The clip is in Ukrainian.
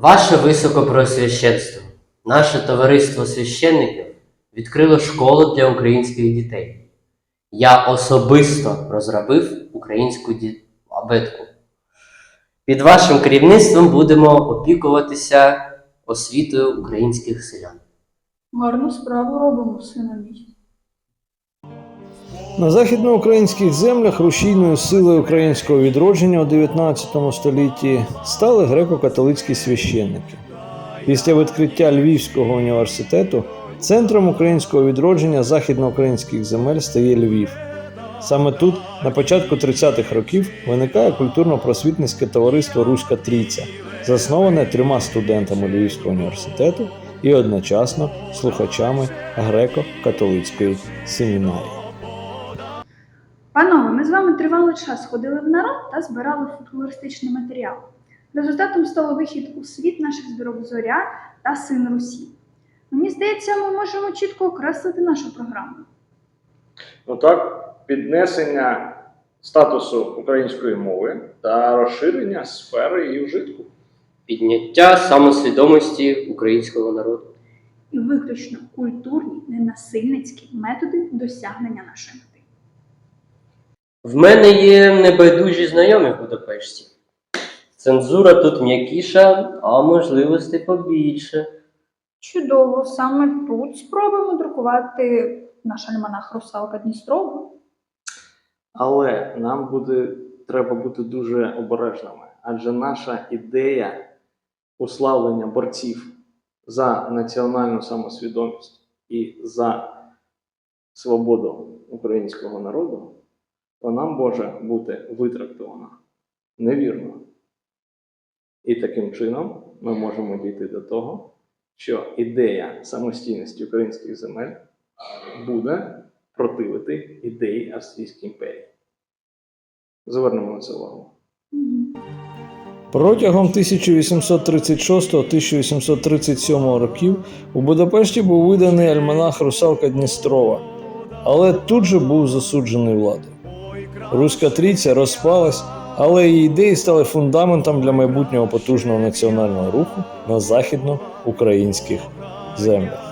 Ваше високопросвященство, наше товариство священників відкрило школу для українських дітей. Я особисто розробив українську ді- абетку. Під вашим керівництвом будемо опікуватися освітою українських селян. Гарну справу робимо, сина мій. На західноукраїнських землях рушійною силою українського відродження у 19 столітті стали греко-католицькі священники. Після відкриття Львівського університету центром українського відродження західноукраїнських земель стає Львів. Саме тут, на початку 30-х років, виникає культурно-просвітницьке товариство Руська Трійця, засноване трьома студентами Львівського університету і одночасно слухачами греко-католицької семінарії. Ми з вами тривалий час ходили в народ та збирали фольклористичний матеріал. Результатом стало вихід у світ наших збірок Зоря та Син Русі. Мені здається, ми можемо чітко окреслити нашу програму. Ну так, піднесення статусу української мови та розширення сфери її вжитку. Підняття самосвідомості українського народу. І виключно культурні, ненасильницькі методи досягнення нашої. В мене є небайдужі знайомі в Будапешті. Цензура тут м'якіша, а можливостей побільше. Чудово, саме тут спробуємо друкувати наш альманах Русалка Дністрова. Але нам буде треба бути дуже обережними, адже наша ідея уславлення борців за національну самосвідомість і за свободу українського народу, вона може бути витрактована невірно. І таким чином ми можемо дійти до того, що ідея самостійності українських земель буде противити ідеї Австрійської імперії. Звернемо на це увагу. Протягом 1836-1837 років у Будапешті був виданий альманах Русалка Дністрова, але тут же був засуджений владою. Руська трійця розпалась, але її ідеї стали фундаментом для майбутнього потужного національного руху на західноукраїнських землях.